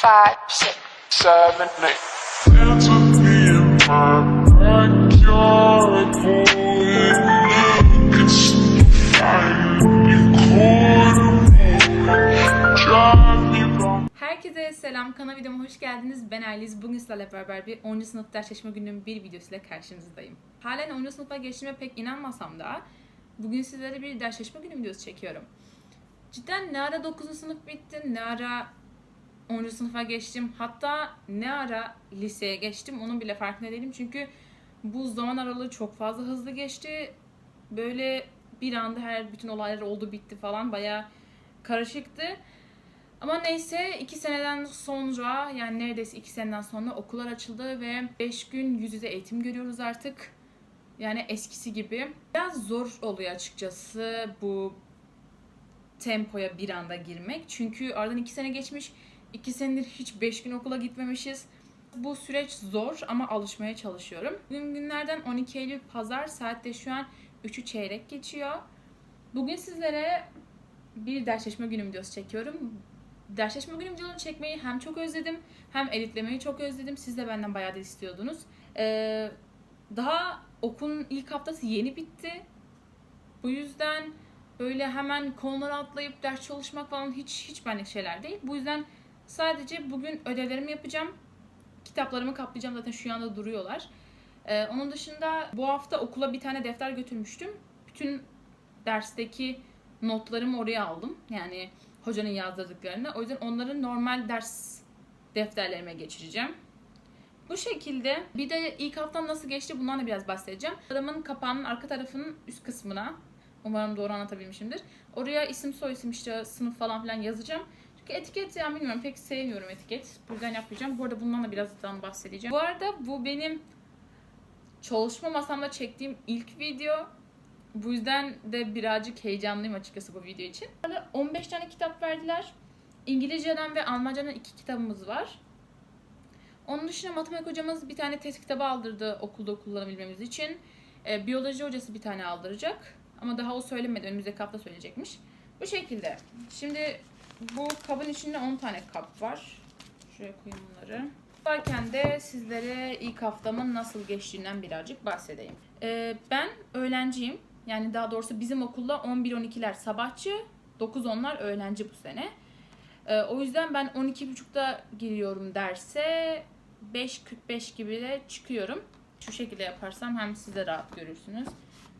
five, six. seven, eight. Dance with me in my backyard, boy. It's round. Herkese selam. Kanal videoma hoş geldiniz. Ben Ayliz. Bugün sizlerle beraber bir 10. sınıf ders çalışma gününün bir videosuyla karşınızdayım. Halen 10. sınıfa geçtiğime pek inanmasam da bugün sizlere bir ders çalışma günü videosu çekiyorum. Cidden ne ara 9. sınıf bitti, ne ara 10. sınıfa geçtim, hatta ne ara liseye geçtim onun bile farkında değilim. Çünkü bu zaman aralığı çok fazla hızlı geçti. Böyle bir anda her bütün olaylar oldu bitti falan bayağı karışıktı. Ama neyse iki seneden sonra yani neredeyse iki seneden sonra okullar açıldı ve 5 gün yüz yüze eğitim görüyoruz artık. Yani eskisi gibi. Biraz zor oluyor açıkçası bu tempoya bir anda girmek. Çünkü aradan iki sene geçmiş. İki senedir hiç 5 gün okula gitmemişiz. Bu süreç zor ama alışmaya çalışıyorum. Bugün günlerden 12 Eylül Pazar saatte şu an 3'ü çeyrek geçiyor. Bugün sizlere bir ders çalışma günü videosu çekiyorum ders çalışma günü videoları çekmeyi hem çok özledim hem editlemeyi çok özledim. Siz de benden bayağı da istiyordunuz. Ee, daha okulun ilk haftası yeni bitti. Bu yüzden böyle hemen konulara atlayıp ders çalışmak falan hiç hiç benlik şeyler değil. Bu yüzden sadece bugün ödevlerimi yapacağım. Kitaplarımı kaplayacağım zaten şu anda duruyorlar. Ee, onun dışında bu hafta okula bir tane defter götürmüştüm. Bütün dersteki notlarımı oraya aldım. Yani hocanın yazdırdıklarını. O yüzden onları normal ders defterlerime geçireceğim. Bu şekilde bir de ilk haftam nasıl geçti bundan da biraz bahsedeceğim. Adamın kapağının arka tarafının üst kısmına umarım doğru anlatabilmişimdir. Oraya isim soy isim işte sınıf falan filan yazacağım. Etiket yani bilmiyorum pek sevmiyorum etiket. Bu yüzden yapmayacağım. Bu arada bundan da birazdan bahsedeceğim. Bu arada bu benim çalışma masamda çektiğim ilk video. Bu yüzden de birazcık heyecanlıyım açıkçası bu video için. Bana 15 tane kitap verdiler. İngilizceden ve Almancadan iki kitabımız var. Onun dışında matematik hocamız bir tane test kitabı aldırdı okulda kullanabilmemiz için. Ee, biyoloji hocası bir tane aldıracak. Ama daha o söylemedi. Önümüzdeki hafta söyleyecekmiş. Bu şekilde. Şimdi bu kabın içinde 10 tane kap var. Şuraya koyayım bunları. Varken de sizlere ilk haftamın nasıl geçtiğinden birazcık bahsedeyim. Ee, ben öğrenciyim. Yani daha doğrusu bizim okulda 11-12'ler sabahçı, 9-10'lar öğlenci bu sene. Ee, o yüzden ben 12.30'da giriyorum derse 5.45 gibi de çıkıyorum. Şu şekilde yaparsam hem siz de rahat görürsünüz.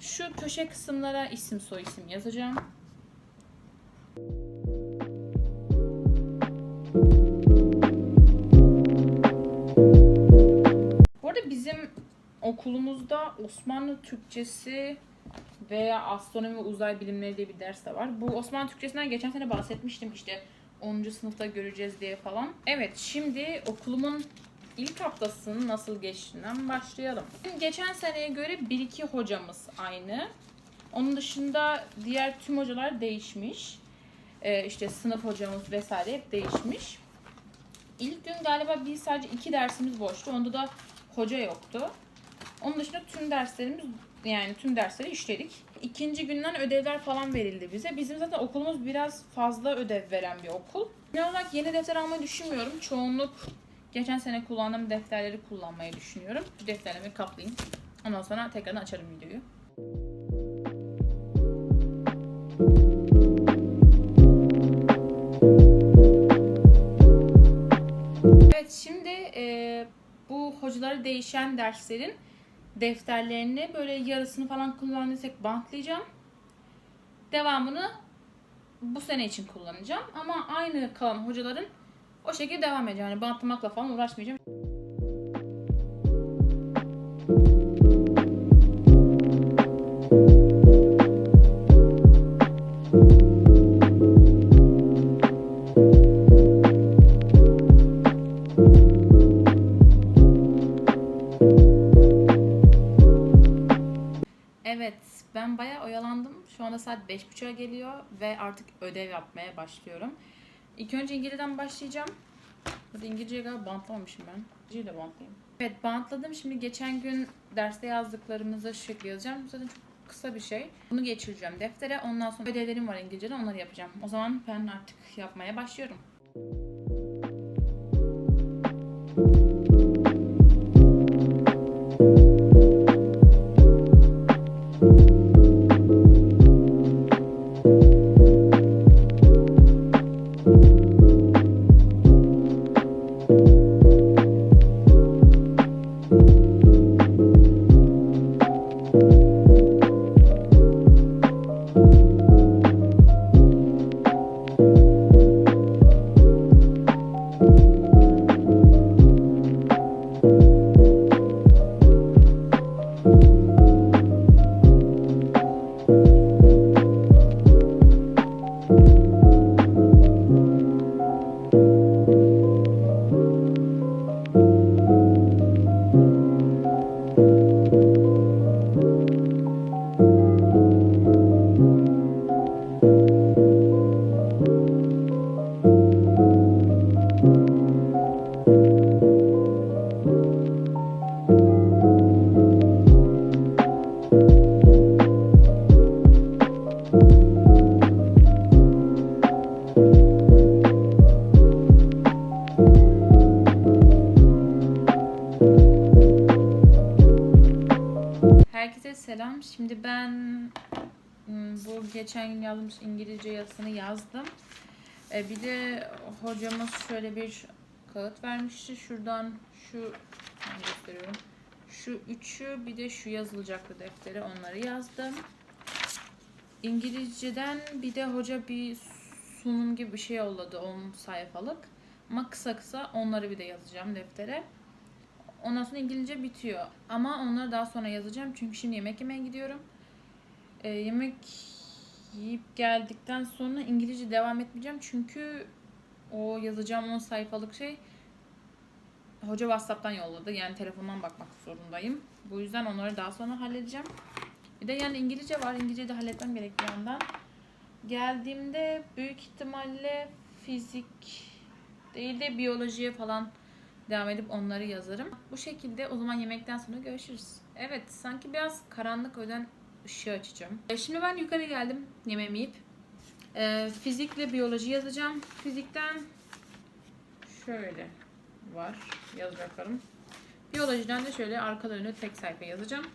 Şu köşe kısımlara isim soy isim yazacağım. Okulumuzda Osmanlı Türkçesi veya astronomi ve uzay bilimleri diye bir ders de var. Bu Osmanlı Türkçesinden geçen sene bahsetmiştim işte 10. sınıfta göreceğiz diye falan. Evet şimdi okulumun ilk haftasının nasıl geçtiğinden başlayalım. Geçen seneye göre 1-2 hocamız aynı. Onun dışında diğer tüm hocalar değişmiş. Ee, işte sınıf hocamız vesaire hep değişmiş. İlk gün galiba bir sadece iki dersimiz boştu. Onda da hoca yoktu. Onun dışında tüm derslerimiz yani tüm dersleri işledik. İkinci günden ödevler falan verildi bize. Bizim zaten okulumuz biraz fazla ödev veren bir okul. Genel olarak yeni defter almayı düşünmüyorum. Çoğunluk geçen sene kullandığım defterleri kullanmayı düşünüyorum. Şu defterlerimi kaplayayım. Ondan sonra tekrardan açarım videoyu. Evet şimdi e, bu hocaları değişen derslerin defterlerini böyle yarısını falan kullandıysak bantlayacağım. Devamını bu sene için kullanacağım. Ama aynı kalan hocaların o şekilde devam edeceğim. Yani bantlamakla falan uğraşmayacağım. Saat 5.30'a geliyor ve artık ödev yapmaya başlıyorum. İlk önce İngilizceden başlayacağım. Burada İngilizceyi galiba bantlamamışım ben. İngilizceyi de bantlayayım. Evet, bantladım. Şimdi geçen gün derste yazdıklarımızı şu şekilde yazacağım. Zaten çok kısa bir şey. Bunu geçireceğim deftere. Ondan sonra ödevlerim var İngilizceden. Onları yapacağım. O zaman ben artık yapmaya başlıyorum. Selam. Şimdi ben bu geçen gün yazmış İngilizce yazısını yazdım. E, bir de hocamız şöyle bir kağıt vermişti. Şuradan şu gösteriyorum. Şu üçü bir de şu yazılacaktı deftere onları yazdım. İngilizceden bir de hoca bir sunum gibi bir şey yolladı 10 sayfalık. Ama kısa kısa onları bir de yazacağım deftere. Ondan sonra İngilizce bitiyor. Ama onları daha sonra yazacağım. Çünkü şimdi yemek yemeye gidiyorum. Ee, yemek yiyip geldikten sonra İngilizce devam etmeyeceğim. Çünkü o yazacağım 10 sayfalık şey hoca WhatsApp'tan yolladı. Yani telefondan bakmak zorundayım. Bu yüzden onları daha sonra halledeceğim. Bir de yani İngilizce var. İngilizceyi de halletmem gerek bir yandan. Geldiğimde büyük ihtimalle fizik değil de biyolojiye falan devam edip onları yazarım. Bu şekilde o zaman yemekten sonra görüşürüz. Evet sanki biraz karanlık yüzden ışığı açacağım. E, Şimdi ben yukarı geldim yemeğimi yiyip. E, fizikle biyoloji yazacağım. Fizikten şöyle var. Yaz bakalım. Biyolojiden de şöyle arka önü tek sayfa yazacağım.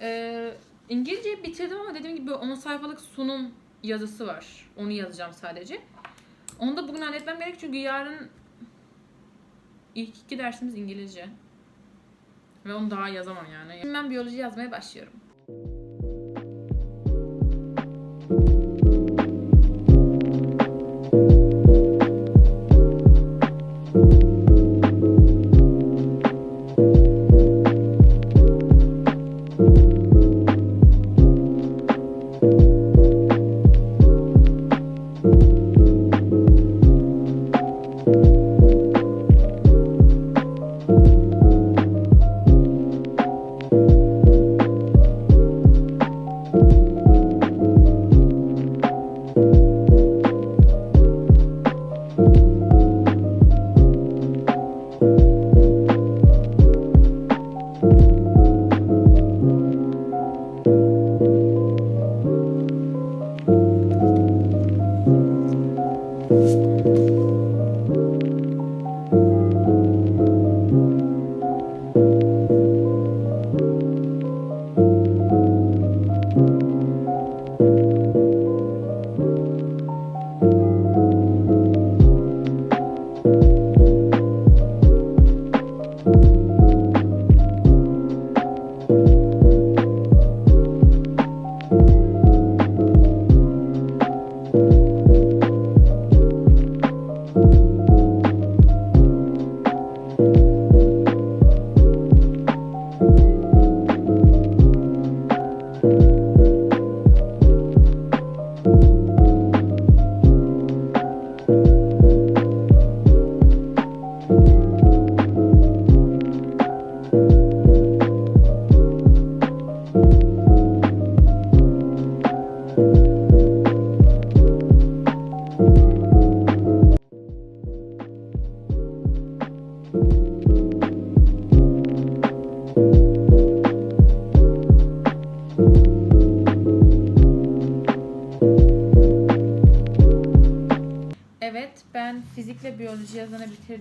E, İngilizceyi bitirdim ama dediğim gibi 10 sayfalık sunum yazısı var. Onu yazacağım sadece. Onu da bugün halletmem gerek çünkü yarın ilk iki dersimiz İngilizce. Ve onu daha yazamam yani. Şimdi ben biyoloji yazmaya başlıyorum.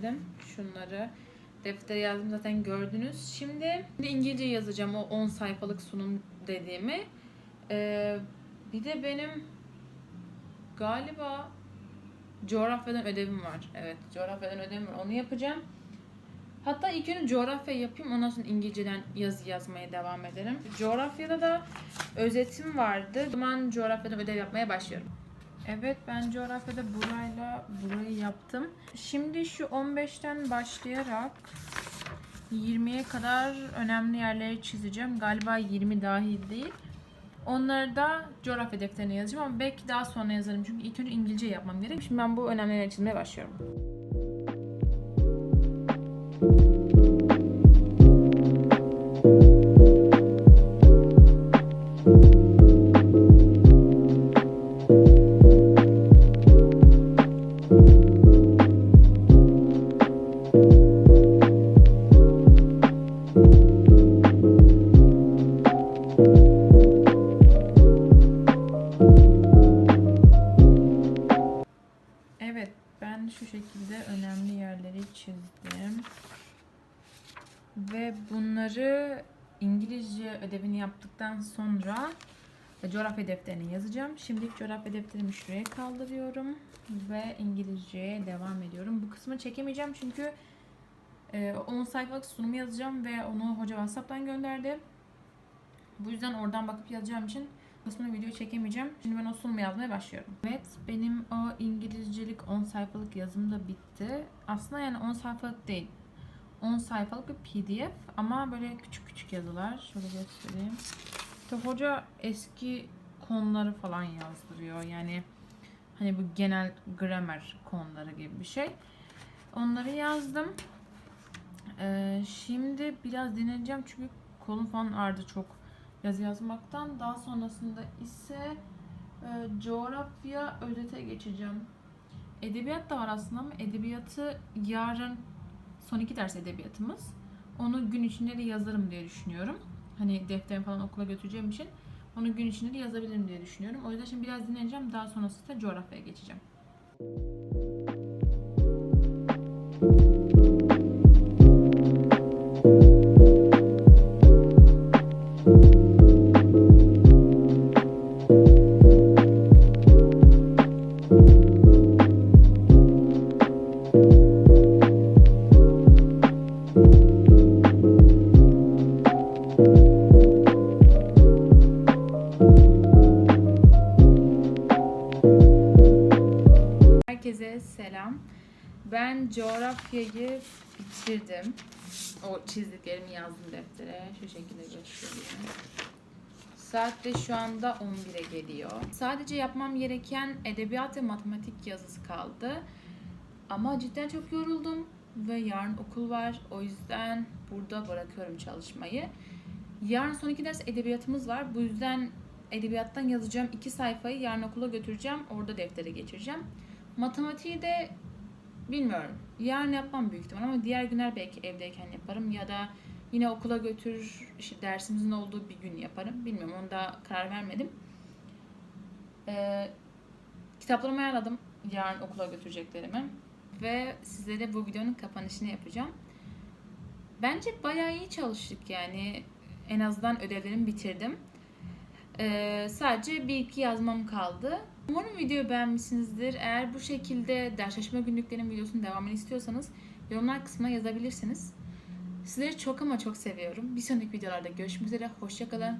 Bitirdim. Şunları deftere yazdım zaten gördünüz. Şimdi, şimdi İngilizce yazacağım o 10 sayfalık sunum dediğimi. Ee, bir de benim galiba coğrafyadan ödevim var. Evet, coğrafyadan ödevim var. Onu yapacağım. Hatta ilk önce coğrafya yapayım ondan sonra İngilizceden yazı yazmaya devam ederim. Coğrafyada da özetim vardı. O zaman coğrafyadan ödev yapmaya başlıyorum. Evet ben coğrafyada burayla burayı yaptım. Şimdi şu 15'ten başlayarak 20'ye kadar önemli yerleri çizeceğim. Galiba 20 dahil değil. Onları da coğrafya defterine yazacağım ama belki daha sonra yazarım. Çünkü ilk önce İngilizce yapmam gerek. Şimdi ben bu önemli yerleri çizmeye başlıyorum. Evet, yaptıktan sonra e, coğrafya defterini yazacağım. Şimdilik coğrafya defterimi şuraya kaldırıyorum ve İngilizceye devam ediyorum. Bu kısmı çekemeyeceğim çünkü e, 10 sayfalık sunumu yazacağım ve onu hoca WhatsApp'tan gönderdi. Bu yüzden oradan bakıp yazacağım için kısmını video çekemeyeceğim. Şimdi ben o sunumu yazmaya başlıyorum. Evet benim o İngilizcelik 10 sayfalık yazım da bitti. Aslında yani 10 sayfalık değil. 10 sayfalık bir PDF ama böyle küçük küçük yazılar. Şöyle göstereyim. İşte hoca eski konuları falan yazdırıyor. Yani hani bu genel gramer konuları gibi bir şey. Onları yazdım. Ee, şimdi biraz dinleneceğim çünkü kolum falan ağrıdı çok yazı yazmaktan. Daha sonrasında ise e, coğrafya özete geçeceğim. Edebiyat da var aslında ama edebiyatı yarın son iki ders edebiyatımız. Onu gün içinde de yazarım diye düşünüyorum. Hani defterimi falan okula götüreceğim için onu gün içinde de yazabilirim diye düşünüyorum. O yüzden şimdi biraz dinleneceğim. Daha sonrasında coğrafyaya geçeceğim. Herkese Ben coğrafyayı bitirdim. O çizdiklerimi yazdım deftere. Şu şekilde göstereyim. Saat de şu anda 11'e geliyor. Sadece yapmam gereken edebiyat ve matematik yazısı kaldı. Ama cidden çok yoruldum ve yarın okul var. O yüzden burada bırakıyorum çalışmayı. Yarın son iki ders edebiyatımız var. Bu yüzden edebiyattan yazacağım iki sayfayı yarın okula götüreceğim. Orada deftere geçireceğim. Matematiği de bilmiyorum. Yarın yapmam büyük ihtimal ama diğer günler belki evdeyken yaparım ya da yine okula götür işte dersimizin olduğu bir gün yaparım. Bilmiyorum onu da karar vermedim. Ee, kitaplarımı ayarladım yarın okula götüreceklerimi ve sizlere bu videonun kapanışını yapacağım. Bence bayağı iyi çalıştık yani en azından ödevlerimi bitirdim. Ee, sadece bir iki yazmam kaldı. Umarım videoyu beğenmişsinizdir. Eğer bu şekilde ders çalışma günlüklerin videosunun devamını istiyorsanız yorumlar kısmına yazabilirsiniz. Sizleri çok ama çok seviyorum. Bir sonraki videolarda görüşmek üzere. Hoşçakalın.